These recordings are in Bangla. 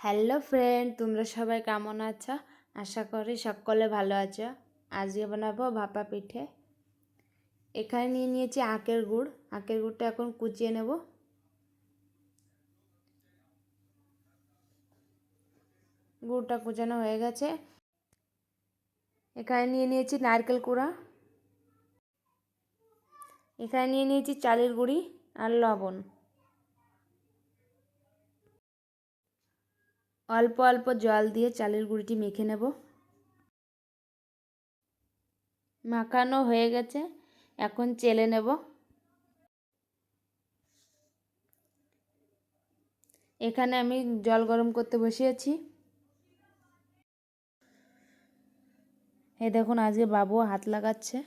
হ্যালো ফ্রেন্ড তোমরা সবাই কেমন আছো? আশা করি সকলে ভালো আছো। আজকে বানাবো ভাপা পিঠে। এখানে নিয়ে নিয়েছি আখের গুড়। আখের গুড়টা এখন কুচিয়ে নেব। গুড়টা কুচানো হয়ে গেছে। এখানে নিয়ে নিয়েছি নারকেল কুড়া। এখানে নিয়ে নিয়েছি চালের গুঁড়ি আর লবণ। অল্প অল্প জল দিয়ে চালের গুঁড়িটি মেখে নেব। মাখানো হয়ে গেছে, এখন চেলে নেব। এখানে আমি জল গরম করতে বসিয়েছি। এ দেখুন, আজকে বাবু হাত লাগাচ্ছে।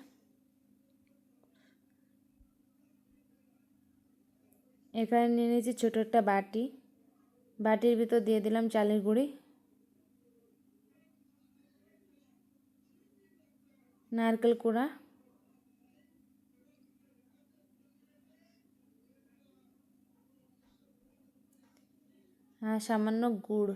এখানে নিয়ে নিয়েছি ছোটো একটা বাটি। বাটির ভিতর দিয়ে দিলাম চালের গুঁড়ি। নারকেল কুড়া। আর সামান্য গুড়।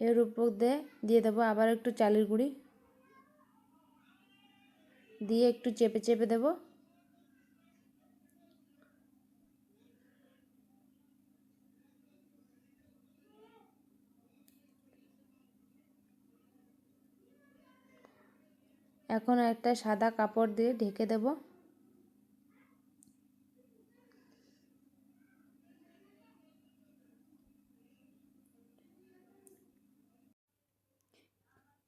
এর উপর দিয়ে দিয়ে দেবো আবার একটু চালের গুঁড়ি। দিয়ে একটু চেপে চেপে দেব। এখন একটা সাদা কাপড় দিয়ে ঢেকে দেব।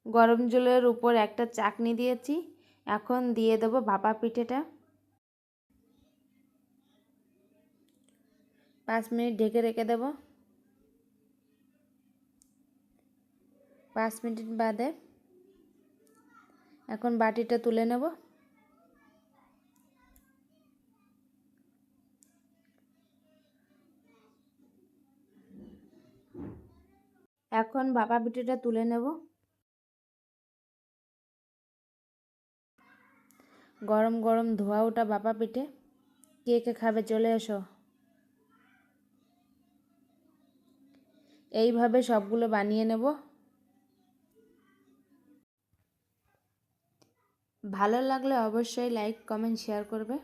গরম জলের উপর একটা চাকনি দিয়েছি। এখন দিয়ে দেবো ভাপা পিঠেটা। পাঁচ মিনিট ঢেকে রেখে দেব। পাঁচ মিনিট বাদে এখন বাটিটা তুলে নেব। এখন ভাপা পিঠেটা তুলে নেব। গরম গরম ধোয়া ওটা বাপা পিঠে কে কে খাবে চলে এসো। এইভাবে সবগুলো বানিয়ে নেব। ভালো লাগলে অবশ্যই লাইক কমেন্ট শেয়ার করবে।